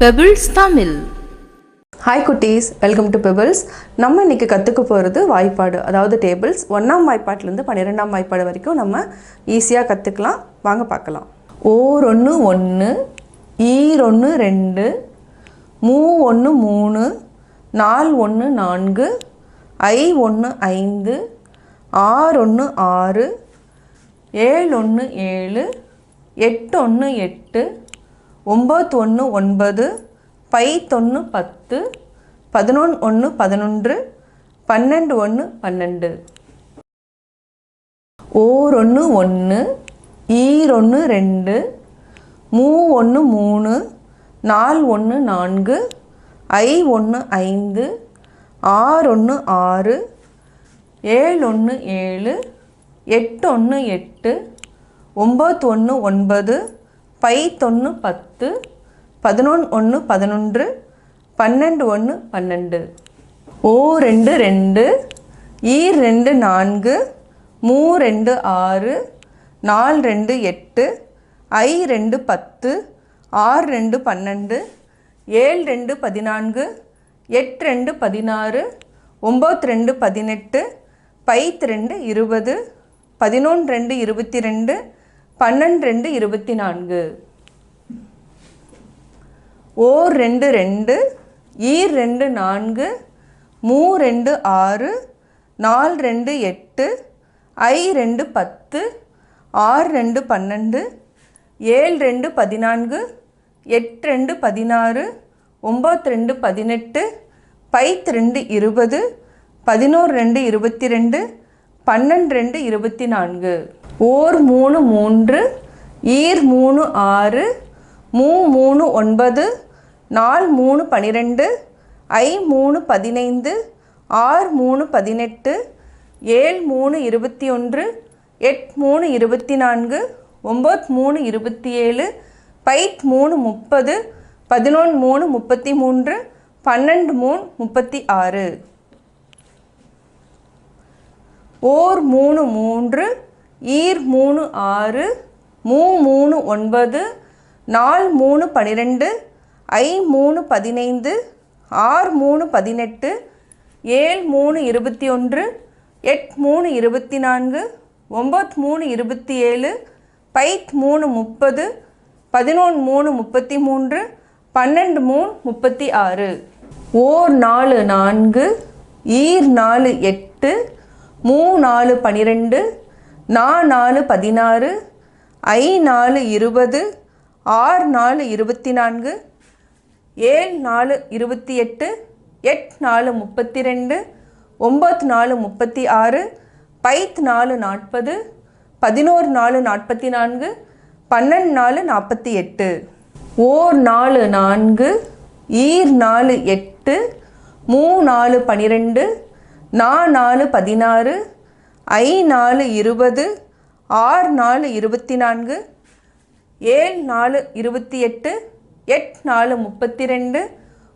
Pebbles Tamil hi குட்டீஸ். Welcome to Pebbles நம்ம இன்றைக்கி கற்றுக்க போகிறது வாய்ப்பாடு. அதாவது டேபிள்ஸ் ஒன்றாம் வாய்ப்பாட்டிலேருந்து பன்னிரெண்டாம் வாய்ப்பாடு வரைக்கும் நம்ம ஈஸியாக கற்றுக்கலாம் வாங்க பார்க்கலாம். ஓர் ஒன்று ஒன்று ஈர் ஒன்று ரெண்டு. மூ ஒன்று மூணு. நால் ஒன்று நான்கு. ஐ ஒன்று ஐந்து. ஆறு ஒன்று ஆறு. ஏழு ஒன்று ஏழு. எட்டு ஒன்று எட்டு. ஒம்பது ஒன்று ஒன்பது பைத்தொன்று பத்து பதினொன்று ஒன்று பதினொன்று பன்னெண்டு ஒன்று பன்னெண்டு. ஓர் ஒன்று ஒன்று ஈர் ஒன்று ரெண்டு மூ ஒன்று மூணு நாலு ஒன்று நான்கு ஐ ஒன்று ஐந்து ஆறு ஒன்று ஆறு ஏழு ஒன்று ஏழு எட்டு ஒன்று எட்டு ஒம்பது ஒன்று ஒன்பது பைத்தொன்று பத்து பதினொன்று ஒன்று பதினொன்று பன்னெண்டு ஒன்று பன்னெண்டு. ஓ ரெண்டு ரெண்டு ஈர் ரெண்டு நான்கு மூ ரெண்டு ஆறு நால் ரெண்டு எட்டு ஐ ரெண்டு பத்து ஆறு ரெண்டு பன்னெண்டு ஏழு ரெண்டு பதினான்கு எட்டு ரெண்டு பதினாறு ஒம்பது ரெண்டு பதினெட்டு பைத்து ரெண்டு இருபது பதினொன்று ரெண்டு இருபத்தி ரெண்டு பன்னெண்டு ரெண்டு இருபத்தி நான்கு. ஓர் ரெண்டு ரெண்டு ஈர் ரெண்டு நான்கு மூ ரெண்டு ஆறு நால் ரெண்டு எட்டு ஐ ரெண்டு பத்து ஆறு ரெண்டு பன்னெண்டு ஏழு ரெண்டு பதினான்கு எட்டு ரெண்டு பதினாறு ஒம்பது ரெண்டு பதினெட்டு பைத் ரெண்டு இருபது பதினோரு ரெண்டு இருபத்தி ரெண்டு பன்னெண்டு ரெண்டு இருபத்தி நான்கு. ஓர் மூணு மூன்று ஈர் மூணு ஆறு மூ மூணு ஒன்பது நால் மூணு பனிரெண்டு ஐ மூணு பதினைந்து ஆறு மூணு பதினெட்டு ஏழு மூணு இருபத்தி ஒன்று எட் மூணு இருபத்தி நான்கு ஒம்பது மூணு இருபத்தி ஏழு பைத் மூணு முப்பது பதினொன்று மூணு முப்பத்தி மூன்று பன்னெண்டு மூணு முப்பத்தி ஆறு. ஓர் மூணு மூன்று ஈர் மூணு ஆறு மூ மூணு ஒன்பது நால் மூணு பன்னிரெண்டு ஐ மூணு பதினைந்து ஆறு மூணு பதினெட்டு ஏழு மூணு இருபத்தி ஒன்று எட் மூணு இருபத்தி நான்கு ஒம்பத் மூணு இருபத்தி ஏழு பைத் மூணு முப்பது பதினொன்று மூணு முப்பத்தி மூன்று பன்னெண்டு மூணு முப்பத்தி ஆறு. ஓர் நாலு நான்கு ஈர் நாலு எட்டு மூ நாலு பனிரெண்டு நா நாலு பதினாறு ஐ நாலு இருபது ஆறு நாலு இருபத்தி நான்கு ஏழு நாலு இருபத்தி எட்டு எட் நாலு முப்பத்தி ரெண்டு ஒம்பத்து நாலு முப்பத்தி ஆறு பைத் நாலு நாற்பது பதினோரு நாலு நாற்பத்தி நான்கு பன்னெண்டு நாலு நாற்பத்தி எட்டு. ஓர் நாலு நான்கு ஈர் நாலு எட்டு மூ நாலு பனிரெண்டு நா நாலு பதினாறு ஐ நாலு இருபது ஆறு நாலு இருபத்தி நான்கு ஏழு நாலு இருபத்தி எட்டு எட் நாலு முப்பத்தி ரெண்டு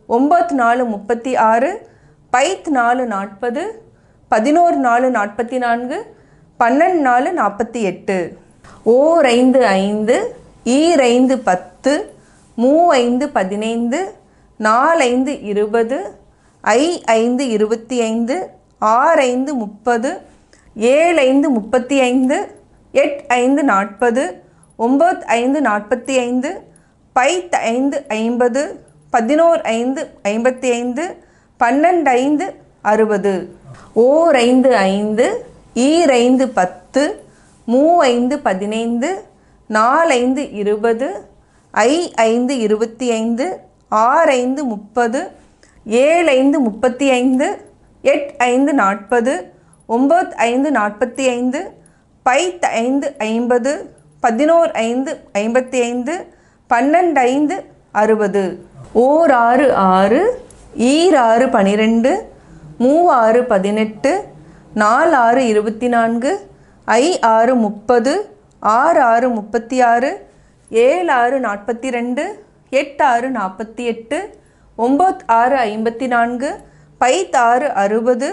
ஒம்பது நாலு முப்பத்தி ஆறு பைத் நாலு நாற்பது பதினோரு நாலு நாற்பத்தி நான்கு பன்னெண்டு நாலு நாற்பத்தி எட்டு. ஓர் ஐந்து ஐந்து ஈரைந்து பத்து மூ ஐந்து பதினைந்து நாலைந்து இருபது ஐ ஐந்து இருபத்தி ஐந்து ஆறு ஐந்து முப்பது ஏழு ஐந்து முப்பத்தி ஐந்து எட் ஐந்து நாற்பது ஒம்பது ஐந்து நாற்பத்தி ஐந்து பைத் ஐந்து ஐம்பது பதினோரு ஐந்து ஐம்பத்தி ஐந்து பன்னெண்டு ஐந்து அறுபது ஓர் ஐந்து ஐந்து ஈரைந்து ஐந்து பத்து மூ ஐந்து பதினைந்து நாலைந்து இருபது ஐ ஐந்து இருபத்தி ஐந்து ஆறு ஐந்து முப்பது ஏழு ஐந்து முப்பத்தி ஐந்து எட் ஐந்து நாற்பது ஒம்பது ஐந்து நாற்பத்தி ஐந்து பைத் ஐந்து ஐம்பது பதினோரு ஐந்து ஐம்பத்தி ஐந்து பன்னெண்டு ஐந்து அறுபது. ஓர் ஆறு ஆறு ஈர் ஆறு பனிரெண்டு மூவாறு பதினெட்டு நாலு ஆறு இருபத்தி நான்கு ஐ ஆறு முப்பது ஆறு ஆறு முப்பத்தி ஆறு ஏழு ஆறு நாற்பத்தி ரெண்டு எட்டு ஆறு நாற்பத்தி எட்டு ஒம்பது ஆறு ஐம்பத்தி நான்கு பைத் ஆறு அறுபது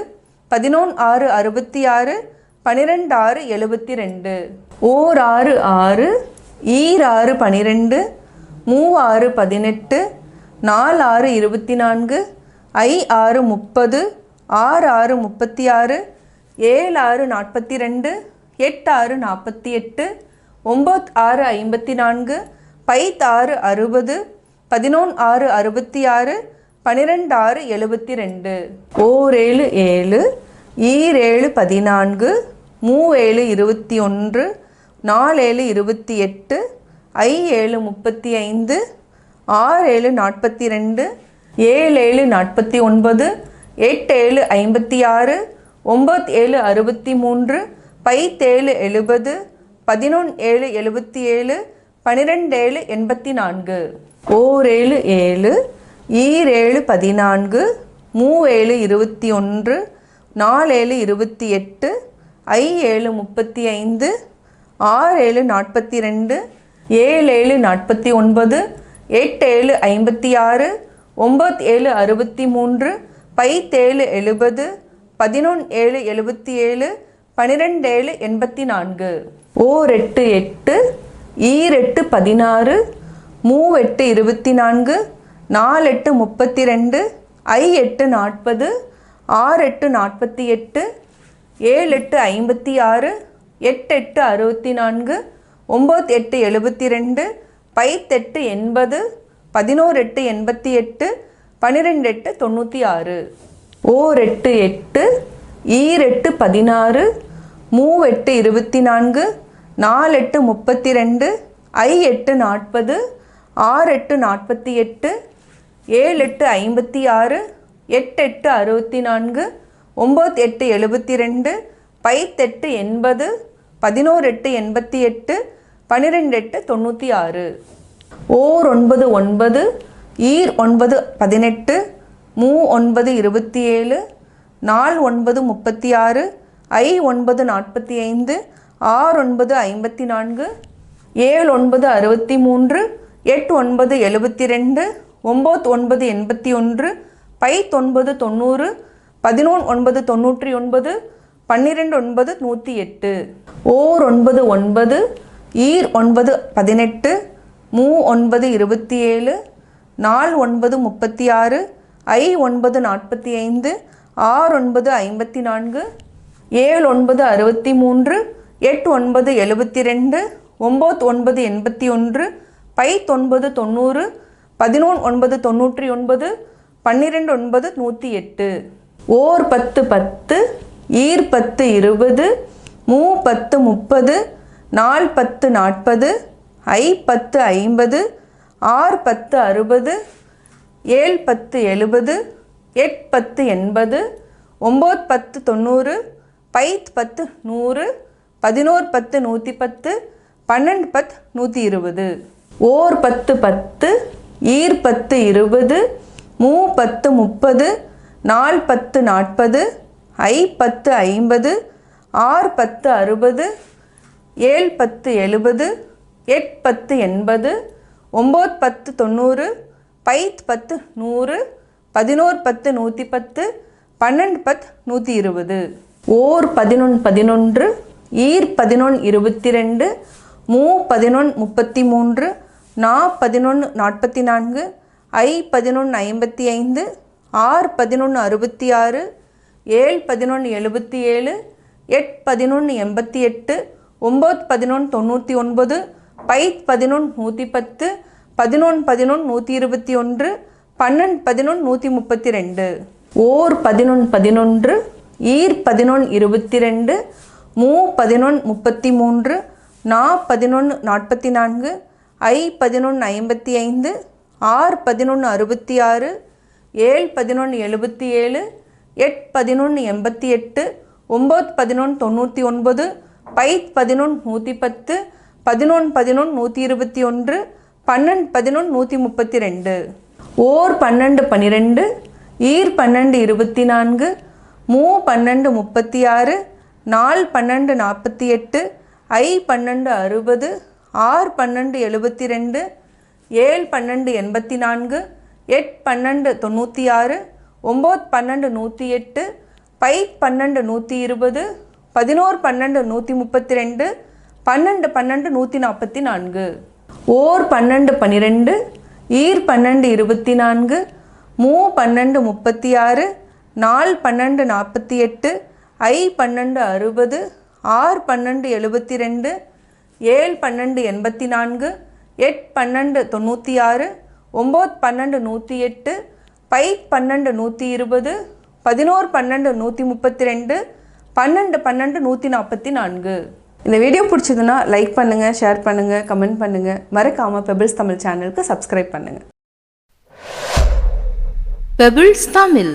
பதினொன்று ஆறு அறுபத்தி ஆறு பன்னிரெண்டு ஆறு எழுபத்தி ரெண்டு. ஓர் ஆறு ஆறு ஈர் ஆறு பனிரெண்டு மூவாறு பதினெட்டு நாலு ஆறு இருபத்தி நான்கு ஐ ஆறு முப்பது ஆறு ஆறு முப்பத்தி ஆறு ஏழு ஆறு நாற்பத்தி ரெண்டு எட்டு ஆறு நாற்பத்தி எட்டு ஒம்பது ஆறு ஐம்பத்தி நான்கு பைத்தாறு அறுபது பதினொன்று ஆறு அறுபத்தி ஆறு பன்னிரெண்டு ஆறு எழுபத்தி ரெண்டு ஓர் ஏழு ஏழு ஈரேழு பதினான்கு மூவேழு இருபத்தி ஒன்று நாலேழு இருபத்தி எட்டு ஐ ஏழு முப்பத்தி ஐந்து ஆறு ஏழு நாற்பத்தி ரெண்டு ஏழு ஏழு நாற்பத்தி ஒன்பது எட்டு ஏழு ஐம்பத்தி ஆறு ஒம்பது ஏழு அறுபத்தி மூன்று பைத்தேழு எழுபது பதினொன்று ஏழு எழுபத்தி ஏழு பன்னிரெண்டு ஏழு எண்பத்தி நான்கு ஓர் ஏழு ஏழு ஈரேழு பதினான்கு மூவேழு இருபத்தி ஒன்று நாலேழு இருபத்தி எட்டு ஐ ஏழு முப்பத்தி ஐந்து ஆறு ஏழு நாற்பத்தி ரெண்டு ஏழு ஏழு நாற்பத்தி ஒன்பது எட்டு ஏழு ஐம்பத்தி ஆறு ஒம்பது ஏழு அறுபத்தி மூன்று பைத்தேழு எழுபது பதினொன்று ஏழு எழுபத்தி ஏழு பனிரெண்டு ஏழு எண்பத்தி நான்கு ஓர் எட்டு எட்டு ஈரெட்டு பதினாறு மூவெட்டு இருபத்தி நான்கு நாலு எட்டு முப்பத்தி ரெண்டு ஐ எட்டு நாற்பது ஆறு எட்டு நாற்பத்தி எட்டு ஏழு எட்டு ஐம்பத்தி ஆறு எட்டு எட்டு அறுபத்தி நான்கு ஒம்பது எட்டு எழுபத்தி ரெண்டு பைத்தெட்டு எண்பது பதினோரு எட்டு எண்பத்தி எட்டு பன்னிரெண்டு எட்டு தொண்ணூற்றி ஆறு. ஓர் எட்டு எட்டு ஈரெட்டு பதினாறு மூவெட்டு இருபத்தி நான்கு நாலு எட்டு முப்பத்தி ரெண்டு ஐ எட்டு நாற்பது ஆறு எட்டு நாற்பத்தி எட்டு ஏழு எட்டு ஐம்பத்தி ஆறு எட்டு எட்டு அறுபத்தி நான்கு ஒம்பது எட்டு எழுபத்தி ரெண்டு பைத்தெட்டு எண்பது பதினோரு எட்டு எண்பத்தி எட்டு பன்னிரெண்டு எட்டு தொண்ணூற்றி ஆறு. ஓர் ஒன்பது ஒன்பது ஈர் ஒன்பது பதினெட்டு மூ ஒன்பது இருபத்தி ஏழு நாள் ஒன்பது முப்பத்தி ஆறு ஐ ஒன்பது நாற்பத்தி ஐந்து ஆறு ஒன்பது ஐம்பத்தி நான்கு ஏழு ஒன்பது அறுபத்தி மூன்று எட்டு ஒன்பது எழுபத்தி ரெண்டு ஒம்பது ஒன்பது எண்பத்தி ஒன்று பை தொன்பது தொண்ணூறு பதினொன்று ஒன்பது தொண்ணூற்றி ஒன்பது பன்னிரெண்டு ஒன்பது நூற்றி எட்டு ஓர் ஒன்பது ஒன்பது ஈர் ஒன்பது பதினெட்டு மூ ஒன்பது இருபத்தி ஏழு நாலு ஒன்பது முப்பத்தி ஆறு ஐ ஒன்பது நாற்பத்தி ஐந்து ஆறு ஒன்பது ஐம்பத்தி நான்கு ஏழு ஒன்பது அறுபத்தி மூன்று எட்டு ஒன்பது எழுபத்தி ரெண்டு ஒம்பது ஒன்பது எண்பத்தி ஒன்று பை தொன்பது தொண்ணூறு பதினொன்று ஒன்பது தொண்ணூற்றி ஒன்பது பன்னிரெண்டு ஒன்பது நூற்றி எட்டு. ஓர் பத்து பத்து ஈர் பத்து இருபது மூ பத்து முப்பது நால் பத்து நாற்பது ஐ பத்து ஐம்பது ஆறு பத்து அறுபது ஏழு பத்து எழுபது எட் பத்து எண்பது ஒம்பது பத்து தொண்ணூறு பைத் பத்து நூறு பதினோரு பத்து நூற்றி பத்து பன்னெண்டு பத்து நூற்றி இருபது. ஓர் பத்து பத்து ஈர் பத்து இருபது மூ பத்து முப்பது நால் பத்து நாற்பது ஐ பத்து ஐம்பது ஆறு பத்து அறுபது ஏழு பத்து எழுபது எட் பத்து எண்பது ஒம்பது பத்து தொண்ணூறு பைத் பத்து நூறு பதினோரு பத்து நூற்றி பத்து பன்னெண்டு பத்து நூற்றி இருபது ஓர் பதினொன்று பதினொன்று ஈர் பதினொன்று இருபத்தி ரெண்டு மூ பதினொன்று முப்பத்தி மூன்று நா பதினொன்று நாற்பத்தி நான்கு ஐ பதினொன்று ஐம்பத்தி ஐந்து ஆறு பதினொன்று அறுபத்தி ஆறு ஏழு பதினொன்று எழுபத்தி ஏழு எட் பதினொன்று எண்பத்தி எட்டு ஒம்பது பதினொன்று தொண்ணூற்றி ஒன்பது பைத் பதினொன்று நூற்றி பத்து பதினொன்று பதினொன்று நூற்றி இருபத்தி ஒன்று பன்னெண்டு பதினொன்று நூற்றி முப்பத்தி ரெண்டு ஓர் பதினொன்று பதினொன்று ஈர் பதினொன்று இருபத்தி ரெண்டு மூ பதினொன்று முப்பத்தி மூன்று நா பதினொன்று நாற்பத்தி நான்கு ஐ பதினொன்று ஐம்பத்தி ஐந்து ஆறு பதினொன்று அறுபத்தி ஆறு ஏழு பதினொன்று எழுபத்தி ஏழு எட் பதினொன்று எண்பத்தி எட்டு ஒம்பது பதினொன்று தொண்ணூற்றி ஒன்பது பைத் பதினொன்று நூற்றி பத்து பதினொன்று பதினொன்று நூற்றி இருபத்தி ஒன்று பன்னெண்டு பதினொன்று நூற்றி முப்பத்தி ரெண்டு. ஓர் பன்னெண்டு பன்னிரெண்டு ஈர் பன்னெண்டு இருபத்தி நான்கு மூ பன்னெண்டு முப்பத்தி ஆறு நாலு பன்னெண்டு நாற்பத்தி எட்டு ஐ பன்னெண்டு அறுபது ஆறு பன்னெண்டு எழுபத்தி ரெண்டு ஏழு பன்னெண்டு எண்பத்தி நான்கு எட் பன்னெண்டு தொண்ணூற்றி ஆறு ஒம்பது பன்னெண்டு நூற்றி எட்டு பை பன்னெண்டு நூற்றி இருபது பதினோரு பன்னெண்டு நூற்றி முப்பத்தி ரெண்டு பன்னெண்டு பன்னெண்டு நூற்றி நாற்பத்தி நான்கு ஓர் பன்னெண்டு பன்னிரெண்டு ஈர் பன்னெண்டு இருபத்தி நான்கு மூ பன்னெண்டு முப்பத்தி ஆறு நாலு பன்னெண்டு நாற்பத்தி எட்டு ஐ பன்னெண்டு அறுபது ஆறு பன்னெண்டு எழுபத்தி ரெண்டு ஏழு பன்னெண்டு எண்பத்தி நான்கு எட் பன்னெண்டு தொண்ணூற்றி ஆறு ஒம்பது பன்னெண்டு நூற்றி எட்டு பை பன்னெண்டு நூற்றி இருபது பதினோரு பன்னெண்டு நூற்றி முப்பத்தி ரெண்டு பன்னெண்டு பன்னெண்டு நூற்றி நாற்பத்தி நான்கு. இந்த வீடியோ பிடிச்சதுன்னா லைக் பண்ணுங்கள் ஷேர் பண்ணுங்கள் கமெண்ட் பண்ணுங்கள் மறக்காமல் பெபிள்ஸ் தமிழ் சேனலுக்கு சப்ஸ்கிரைப் பண்ணுங்கள் பெபிள்ஸ் தமிழ்.